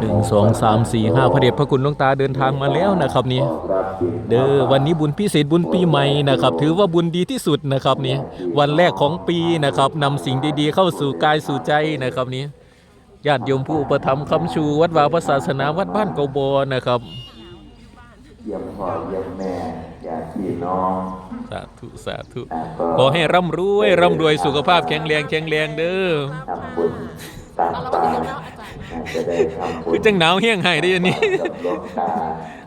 หนึ่งสองสามสี่ห้าพระเดชพระคุณหลวงตาเดินทางมาแล้วนะครับนี่เด้อวันนี้บุญพิเศษบุญปีใหม่นะครับ ถือว่าบุญดีที่สุดนะครับนี่วันแรกของปีนะครับนำสิ่งดีๆ เข้าสู่กายสู่ใจนะครับนี่ญาติโยมผู้อุปถัมภ์คำชู วัดวาพระศาสนาวัดบ้านเกาบอนะครับเยี่ยมพ่อเยี่ยมแม่ญาติพี่น้องสาธุสาธุขอให้ร่ำรวยร่ำรวยสุขภาพแข็งแรงแข็งแรงเด้อทำบุญตาม ตานะจะได้ทำบุญคือจังหนาวเฮี้ยงไห้ได้ยันนี้กับหลวงตา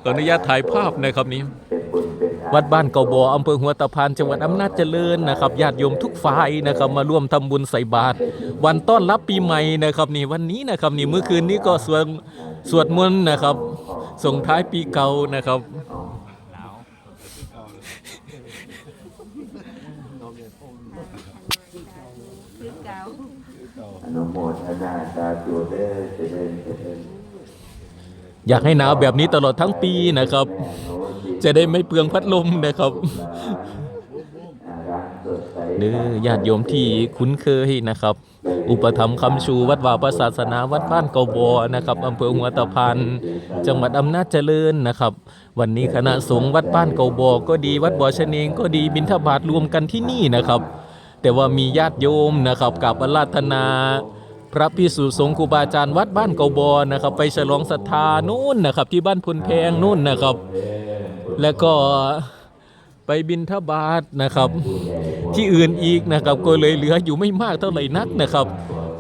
ขออนุญาตถ่ายภาพนะครับนี้เป็นบุญเป็นทานวัดบ้านเกาบออำเภอหัวตะพานจังหวัดอำนาจเจริญนะครับญาติโยมทุกฝ่ายนะครับมาร่วมทำบุญใส่บาตรวันต้อนรับปีใหม่นะครับนี่วันนี้นะครับนี่เมื่อคืนนี้ก็สวดสวดมนต์นะครับ ส่งท้ายปีเก่านะครับ อนุโมทนาสาธุเด้อเจริญเจริญอยากให้หนาวแบบนี้ตลอดทั้งปีนะครับ จะได้ไม่เปลืองพัดลมนะครับ สดใสเด้อญาติโยมที่คุ้นเคยนะครับ อุปถัมภ์คำชูวัดวาประศาสนาวัดบ้านเกาบอนะครับอำเภอหัวตะพานจังหวัดอำนาจเจริญนะครับ วันนี้คณะสงฆ์วัดบ้านเกาบอก็ดีวัดบ่อชะเนงก็ดีบิณฑบาตรวมกันที่นี่นะครับ แต่ว่ามีญาติโยมนะครับกับอาราธนาพระพิสุสงฆ์ครูบาอาจารย์วัดบ้านเกาบอนะครับ ไปฉลองศรัทธานู่นนะครับ ที่บ้านพลแพงนู่นนะครับ แล้วก็ไปบินทบาทนะครับ ที่อื่นอีกนะครับก็เลยเหลืออยู่ไม่มากเท่าไหร่นักนะครับ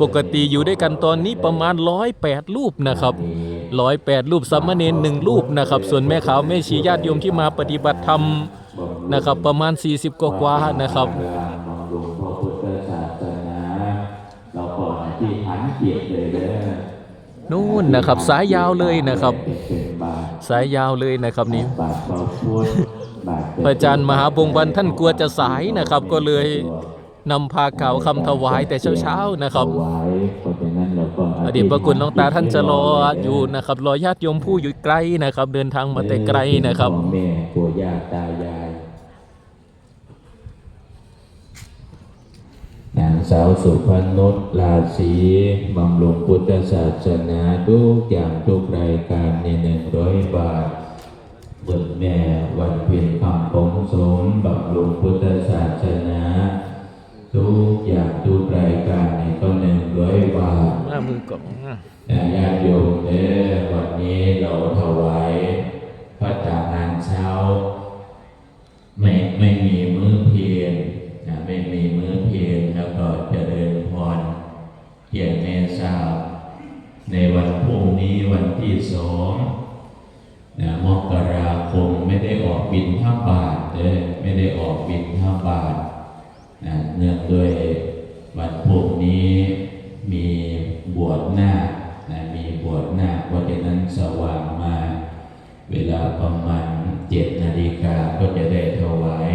ปกติอยู่ด้วยกันตอนนี้ประมาณร้อยแปดรูปนะครับร้อยแปดรูปสามเณรหนึ่งรูปนะครับ ส่วนแม่ขาวแม่ชีญาติโยมที่มาปฏิบัติธรรมนะครับประมาณ 40 กว่าๆนะครับบำรุงพระพุทธศาสนาเราขอที่ฐานเกียรติเลยเด้นู่นนะครับสายยาวเลยนะครับ สายยาวเลยนะครับนี่บาท พระพุทธบาทระอาจารย์มหาพงศ์พันธ์ท่านกลัวจะสายนะครับ ก็เลยนำพากล่าวคำถวายแต่เช้าๆนะครับอดีตประคุณหลวงตาท่านจะรออยู่นะครับรอญาติโยมผู้อยู่ไกลนะครับ เดินทางมาแต่ไกลนะครับแม่ปู่ย่าตายายนางสาวสุพนุษลาศีบำรุงพุทธศาสนาทุกอย่างทุกรายการในหนึ่งร้อยบาท บนแม่วันเพ็ญคำปงสมบำรุงพุทธศาสนา ทุกอย่างทุกรายการในก็หนึ่งร้อยบาทมามือกล่องนะญาติโยมเด้อวันนี้เราถวายพระทหารเช้า ไม่ไม่มีมื้อเพียรนะไม่มีมื้อเพียรแล้วก็เจริญพรเพียรแม่ทราในวันพรุ่งนี้วันที่สอง นะมกราคมไม่ได้ออกบินท่าบาทเด้อไม่ได้ออกบินท่าบาทนะเนื่องด้วยวันพรุ่งนี้มีบวชหน้านะมีบวชหน้าเพราะฉะนั้นสว่างมา เวลาประมาณเจ็ดนาฬิกาก็จะได้ถวาย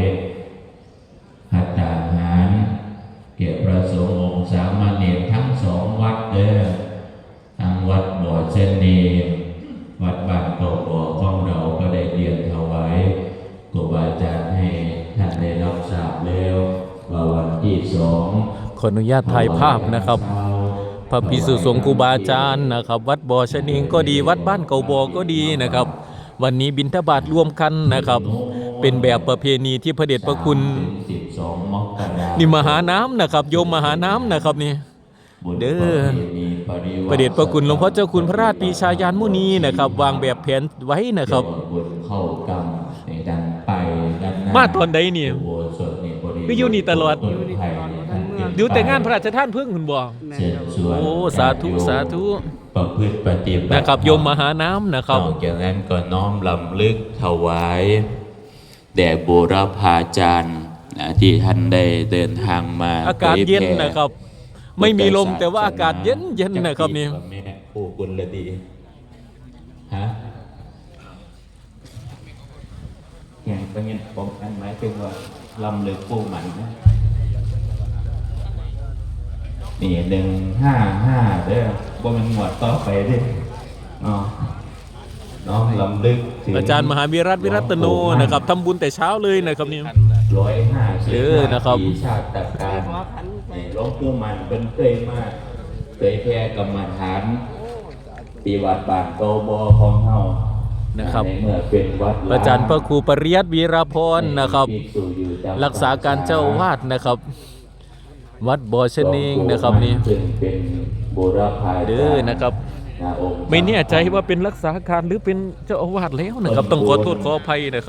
หัตถาหารเกี่ยวประสงค์องค์สามเณรทั้งสองวัดเด้อทั้งวัดบ่อเชนเนม ขออนุญาตถ่ายภาพนะครับพระพิสุสงฆ์ครูบาอาจารย์นะครับ วัดบ่อชะเนงก็ดีวัดบ้านเก่าบ่อก็ดีนะครับ วันนี้บิณฑบาตรวมกันนะครับ เป็นแบบประเพณีที่พระเดชพระคุณนี่มหาน้ำนะครับ โยมมหาน้ำนะครับนี่เด้อพระเดชพระคุณหลวงพ่อเจ้าคุณพระราชปีชายานมุนีนะครับ วางแบบแผนไว้นะครับมาตอนใดนี่อุโบสถนี่บริเวณคืออยู่นี่ตลอด ต้นไผ่นี่ท่านเก็บดูแต่งานพระราชทานเพิ่งคุณบอกเชิญชวนโอ้สาธุสาธุ ประพฤติปฏิบัตินะครับโยมมหาน้ำนะครับ นอกจากนั้นก็น้อมลำลึกถวายแด่บูรพาจารย์นะที่ท่านได้เดินทางมาอากาศเย็นผแพร่นะครับ ไม่มีลมแต่ว่าอากาศเย็นเย็นนะครับนี่จักรีว่าแม่ผู้กุลดีฮะแข่งไปเงินผมอันหมายถึงว่าลำลึกผู้หมันนะ นี่หนึ่งห้าห้าเด้อว่ามันหมวดต่อไปเด้ออ๋อน้องลำลึกถึงอาจารย์มหาวิรัตวิรัตโนนะครับทำบุญแต่เช้าเลยนะครับนี่ ร้อยห้าสิบเออนะครับ ปีชาติการนี่หลวงปู่มันเป็นเคยมากเคยแพร่กรรมฐานที่วัดบ้านโตบอของเฮานะครับในเมื่อเป็นวัดพระอาจารย์พระครูปริยัติวีรพรนะครับภิกษุอยู่จำรักษาการเจ้าอาวาดนะครับ วัดบ่อชะเนงนะครับนี่ซึ่งเป็นบูรพาจารย์เด้อนะครับณองค์ไม่แน่ใจว่าเป็นรักษาการหรือเป็นเจ้าอาวาสแล้วนะครับ ต้องขอโทษขออภัยนะครับ